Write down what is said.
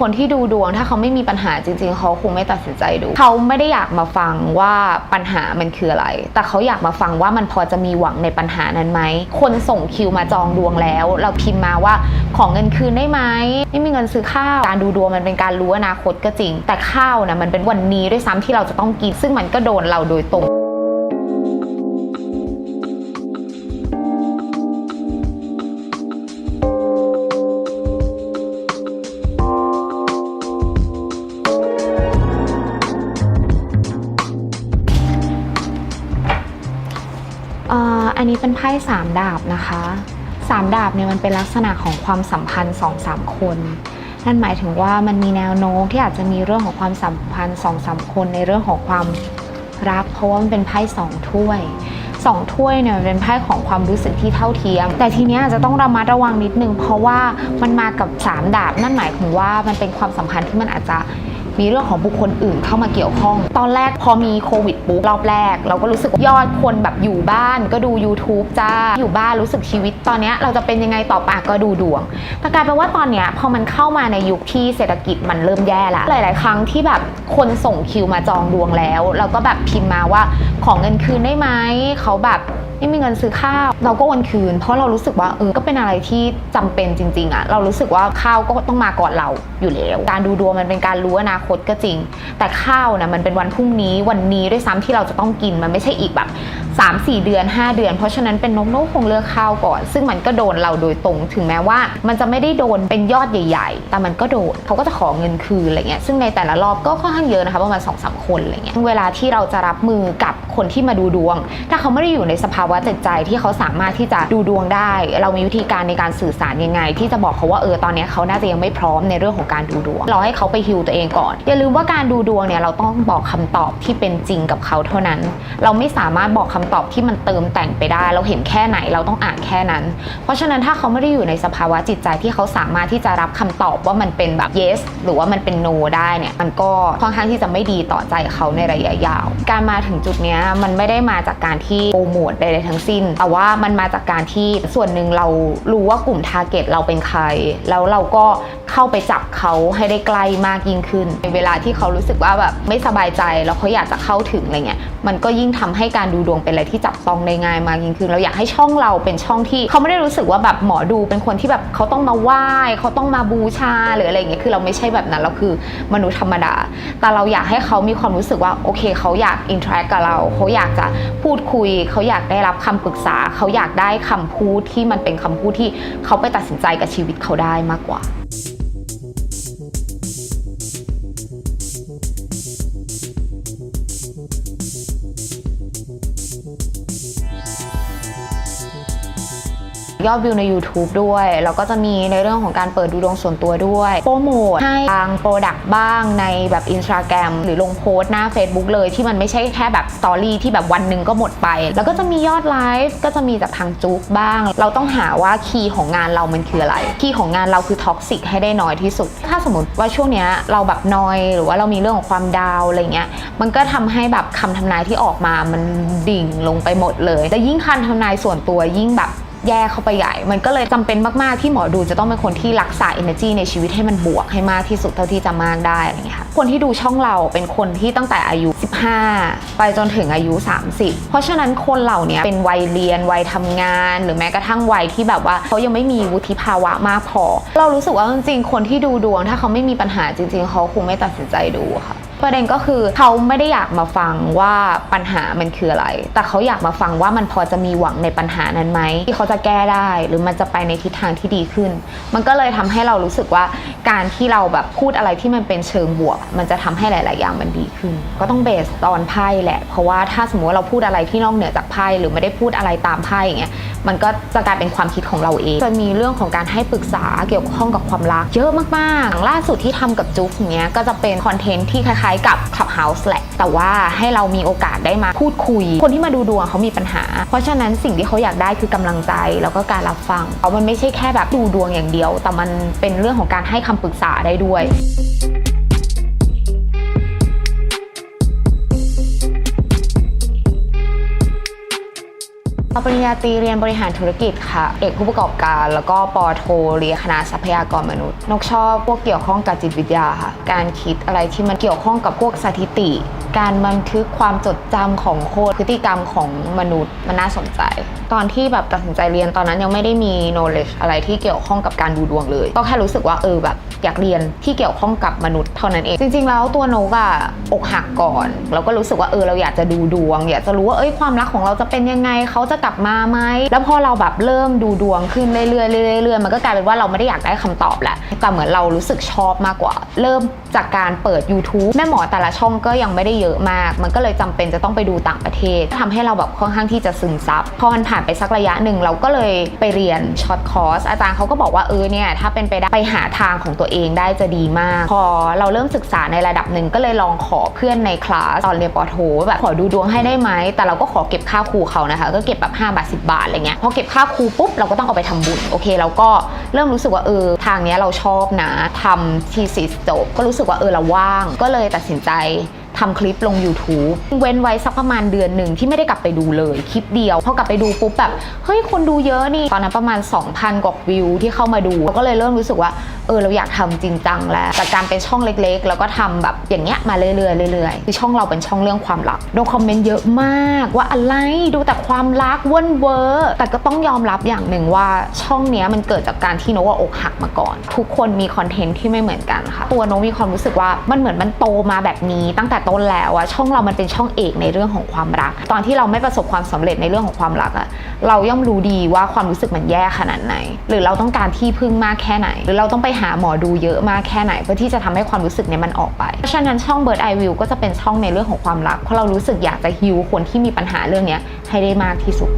คนที่ดูดวง ถ้าเขาไม่มีปัญหาจริง ๆ เขาคงไม่ตัดสินใจดู เขาไม่ได้อยากมาฟังว่าปัญหามันคืออะไร แต่เขาอยากมาฟังว่ามันพอจะมีหวังในปัญหานั้นไหม คนส่งคิวมาจองดวงแล้ว เราพิมพ์มาว่าของเงินคืนได้ไหมไม่มีเงินซื้อข้าว การดูดวงมันเป็นการรู้อนาคตก็จริง แต่ข้าวนะมันเป็นวันนี้ด้วยซ้ำที่เราจะต้องกิน ซึ่งมันก็โดนเราโดยตรง เป็นไพ่สามดาบนะคะสามดาบเนี่ยมันเป็นลักษณะของความสัมพันธ์สองสามคนนั่นหมายถึงว่ามันมีแนวโน้มที่อาจจะมีเรื่องของความสัมพันธ์สองสามคนในเรื่องของความรัก เพราะว่ามันเป็นไพ่สองถ้วยสองถ้วยเนี่ยเป็นไพ่ของความรู้สึกที่เท่าเทียม แต่ทีเนี้ยอาจจะต้องระมัดระวังนิดนึง เพราะว่ามันมากับสามดาบ นั่นหมายถึงว่ามันเป็นความสัมพันธ์ที่มันอาจจะ มีเรื่องของบุคคลอื่นเข้ามาเกี่ยวข้อง ตอนแรกพอมีโควิดปุ๊บรอบแรก เราก็รู้สึกยอดคนแบบอยู่บ้านก็ดู YouTube จ้า อยู่บ้านรู้สึกชีวิต ตอนนี้เราจะเป็นยังไงต่อไปก็ดูดวงแต่กลายเป็นว่าตอนเนี้ยพอมันเข้ามาในยุคที่เศรษฐกิจมันเริ่มแย่แล้วหลาย ๆ ครั้งที่แบบคนส่งคิวมาจองดวงแล้ว เราก็แบบพิมพ์มาว่าของเงินคืนได้ไหมเขาแบบ ไม่มีเงินซื้อข้าว เราก็วันคืน เพราะเรารู้สึกว่าเออก็เป็นอะไรที่จำเป็นจริง ๆอะเรารู้สึกว่าข้าวก็ต้องมาก่อนเราอยู่แล้ว การดูดวงมันเป็นการรู้อนาคตก็จริง แต่ข้าวนะมันเป็นวันพรุ่งนี้วันนี้ด้วยซ้ำที่เราจะต้องกินมันไม่ใช่อีกแบบ 3 4 เดือน 5 เดือน เพราะฉะนั้นเป็นนกนกคงเลือกข้าวก่อน ซึ่งมันก็โดนเราโดยตรงถึงแม้ว่า มันจะไม่ได้โดนเป็นยอดใหญ่ ๆ แต่มันก็โดนเขาก็จะขอเงินคืนอะไรเงี้ยซึ่งในแต่ละรอบก็ค่อนข้างเยอะนะคะประมาณสองสามคนอะไรเงี้ยเวลาที่เราจะรับมือกับ คนที่มาดูดวง ถ้าเขาไม่ได้อยู่ในสภาวะจิตใจที่เขาสามารถที่จะดูดวงได้ เรามีวิธีการในการสื่อสารยังไง ที่จะบอกเขาว่าเออตอนนี้เขาน่าจะยังไม่พร้อมในเรื่องของการดูดวง เราให้เขาไปฮิวตัวเองก่อนอย่าลืมว่าการดูดวงเนี่ยเราต้องบอกคำตอบที่เป็นจริงกับเขาเท่านั้น เราไม่สามารถบอกคำตอบที่มันเติมแต่งไปได้ เราเห็นแค่ไหนเราต้องอ่านแค่นั้น เพราะฉะนั้นถ้าเขาไม่ได้อยู่ในสภาวะจิตใจที่เขาสามารถที่จะรับคำตอบว่ามันเป็นแบบ yes หรือว่ามันเป็น no ได้เนี่ยมันก็ค่อนข้างที่จะไม่ดีต่อใจเขาในระยะยาว การมาถึงจุดเนี้ยมันไม่ได้มาจากการที่โปรโมทใดๆทั้งสิ้น แต่ว่ามันมาจากการที่ส่วนหนึ่งเรารู้ว่ากลุ่มทาร์เก็ตเราเป็นใคร แล้วเราก็เข้าไปจับเขาให้ได้ใกล้มากยิ่งขึ้นในเวลาที่เขารู้สึกว่าแบบไม่สบายใจแล้วเขาอยากจะเข้าถึงอะไรเงี้ยมันก็ยิ่งทำให้การดูดวงเป็นอะไรที่จับต้องได้ง่ายมากยิ่งขึ้น เราอยากให้ช่องเราเป็นช่องที่เขาไม่ได้รู้สึกว่าแบบหมอดูเป็นคนที่แบบเขาต้องมาไหว้เขาต้องมาบูชาหรืออะไรเงี้ยคือเราไม่ใช่แบบนั้นเราคือมนุษย์ธรรมดา แต่เราอยากให้เขามีความรู้สึกว่าโอเคเขาอยากอินทรากับเราเขาอยากจะพูดคุย เขาอยากได้รับคำปรึกษา เขาอยากได้คำพูดที่มันเป็นคำพูดที่เขาไปตัดสินใจกับชีวิตเขาได้มากกว่า ยอดวิวใน YouTube ด้วย แล้วก็จะมีในเรื่องของการเปิดดูดวงส่วนตัวด้วย โปรโมทให้ทางโปรดักต์บ้างในแบบ Instagram หรือลงโพสต์หน้า Facebook เลยที่มันไม่ใช่แค่แบบสตอรี่ที่แบบวันหนึ่งก็หมดไป แล้วก็จะมียอดไลฟ์ก็จะมีจากทางจุกบ้าง เราต้องหาว่าคีย์ของงานเรามันคืออะไร คีย์ของงานเราคือท็อกซิกให้ได้น้อยที่สุด ถ้าสมมติว่าช่วงเนี้ยเราแบบนอยหรือว่าเรามีเรื่องของความดาวอะไรเงี้ย มันก็ทำให้แบบคำทำนายที่ออกมามันดิ่งลงไปหมดเลยและยิ่งคันทำนายส่วนตัวยิ่งแบบ แย่เข้าไปใหญ่ มันก็เลยจำเป็นมาก ๆ ที่หมอดูจะต้องเป็นคนที่รักษา energy ในชีวิตให้มันบวกให้มากที่สุดเท่าที่จะมากได้อะไรเงี้ยค่ะคนที่ดูช่องเราเป็นคนที่ตั้งแต่อายุ 15 ไปจนถึงอายุ 30 เพราะฉะนั้นคนเหล่านี้เป็นวัยเรียนวัยทำงาน หรือแม้กระทั่งวัยที่แบบว่าเขายังไม่มีวุฒิภาวะมากพอ เรารู้สึกว่าจริงๆคนที่ดูดวง ถ้าเขาไม่มีปัญหาจริง ๆ เขาคงไม่ตัดสินใจดูค่ะ ประเด็นก็คือเขาไม่ได้อยากมาฟังว่าปัญหามันคืออะไร แต่เขาอยากมาฟังว่ามันพอจะมีหวังในปัญหานั้นไหมที่เขาจะแก้ได้หรือมันจะไปในทิศทางที่ดีขึ้น มันก็เลยทำให้เรารู้สึกว่าการที่เราแบบพูดอะไรที่มันเป็นเชิงบวก มันจะทำให้หลาย ๆ อย่างมันดีขึ้น ก็ต้องเบสตอนไพ่แหละ เพราะว่าถ้าสมมติว่าเราพูดอะไรที่นอกเหนือจากไพ่หรือไม่ได้พูดอะไรตามไพ่อย่างเงี้ยมันก็จะกลายเป็นความคิดของเราเองจะมีเรื่องของการให้ปรึกษาเกี่ยวข้องกับความรัก เยอะมาก ๆ ล่าสุดที่ทำกับจุ๊กอย่างเงี้ยก็จะเป็นคอนเทนต์ที่คล้ายๆกับ Clubhouse แหละ แต่ว่าให้เรามีโอกาสได้มาพูดคุย คนที่มาดูดวงเขามีปัญหา เพราะฉะนั้นสิ่งที่เขาอยากได้คือกำลังใจแล้วก็การรับฟังเพราะมันไม่ใช่แค่แบบดูดวงอย่างเดียว แต่มันเป็นเรื่องของการให้คำปรึกษาได้ด้วย สปริญญาตรีเรียนบริหารธุรกิจค่ะ เอกผู้ประกอบการ แล้วก็ปอโทเรียนคณะทรัพยากรมนุษย์ นกชอบพวกเกี่ยวข้องกับจิตวิทยาค่ะ การคิดอะไรที่มันเกี่ยวข้องกับพวกสถิติ การบันทึกความจดจำของคนพฤติกรรมของมนุษย์มันน่าสนใจ ตอนที่แบบตัดสินใจเรียนตอนนั้นยังไม่ได้มี knowledge อะไรที่เกี่ยวข้องกับการดูดวงเลย ก็แค่รู้สึกว่าเออแบบอยากเรียนที่เกี่ยวข้องกับมนุษย์เท่านั้นเอง จริง ๆ แล้วตัวนกอะอกหักก่อน เราก็รู้สึกว่าเออเราอยากจะดูดวง อยากจะรู้ว่าเอ้ยความรักของเราจะเป็นยังไงเขาจะกลับมาไหมแล้วพอเราแบบเริ่มดูดวงขึ้นเรื่อยๆเรื่อยๆเรื่อยๆมันก็กลายเป็นว่าเราไม่ได้อยากได้คำตอบแหละแต่เหมือนเรารู้สึกชอบมากกว่า เริ่มจากการเปิด YouTube แม่หมอแต่ละช่องก็ยังไม่ได้เยอะมาก มันก็เลยจำเป็นจะต้องไปดูต่างประเทศทำให้เราแบบค่อนข้างที่จะซึมซับพอมันผ่านไปสักระยะหนึ่งเราก็เลยไปเรียนช็อตคอร์สอาจารย์เขาก็บอกว่าเออเนี่ยถ้าเป็นไปได้ไปหาทางของตัวเองได้จะดีมาก พอเราเริ่มศึกษาในระดับหนึ่งก็เลยลองขอเพื่อนในคลาสตอนเรียนปอโทแบบขอดูดวงให้ได้ไหมแต่เราก็ขอเก็บค่าครูเขานะคะ ก็เก็บแบบ5บาท10 บาทอะไรเงี้ยพอเก็บค่าครูปุ๊บเราก็ต้องเอาไปทำบุญโอเคเราก็เริ่มรู้สึกว่าเออทางเนี้ยเราชอบนะทำทีสิสจบก็รู้สึกว่าเออเราว่าง ก็เลยตัดสินใจทำคลิปลง YouTube เว้นไว้สักประมาณเดือนหนึ่งที่ไม่ได้กลับไปดูเลยคลิปเดียวพอกลับไปดูปุ๊บแบบเฮ้ยคนดูเยอะนี่ตอนนั้นประมาณ 2,000 กว่าวิวที่เข้ามาดูเราก็เลยเริ่มรู้สึกว่า เออเราอยากทำจริงจังแล้วจากการเป็นช่องเล็กๆ แล้วก็ทำแบบอย่างเงี้ยมาเรื่อยๆเรื่อยๆคือช่องเราเป็นช่องเรื่องความรักโดนคอมเมนต์เยอะมากว่าอะไรดูแต่ความรักเว่นเวอร์แต่ก็ต้องยอมรับอย่างหนึ่งว่าช่องเนี้ยมันเกิดจากการที่โนว่าอกหักมาก่อน ทุกคนมีคอนเทนต์ที่ไม่เหมือนกันค่ะ ตัวโนมีความรู้สึกว่ามันเหมือนมันโตมาแบบนี้ตั้งแต่ต้นแล้วอะช่องเรามันเป็นช่องเอกในเรื่องของความรัก ตอนที่เราไม่ประสบความสำเร็จในเรื่องของความรักอะเราย่อมรู้ดีว่าความรู้สึกมันแย่ขนาดไหน หรือเราต้องการที่พึ่งมากแค่ไหน หรือเราต้องไปหหาหมอดูเยอะมากแค่ไหนเพื่อที่จะทำให้ความรู้สึกเนี้ยมันออกไป เพราะฉะนั้นช่อง Bird Eye View ก็จะเป็นช่องในเรื่องของความรักเพราะเรารู้สึกอยากจะฮิวคนที่มีปัญหาเรื่องเนี้ยให้ได้มากที่สุด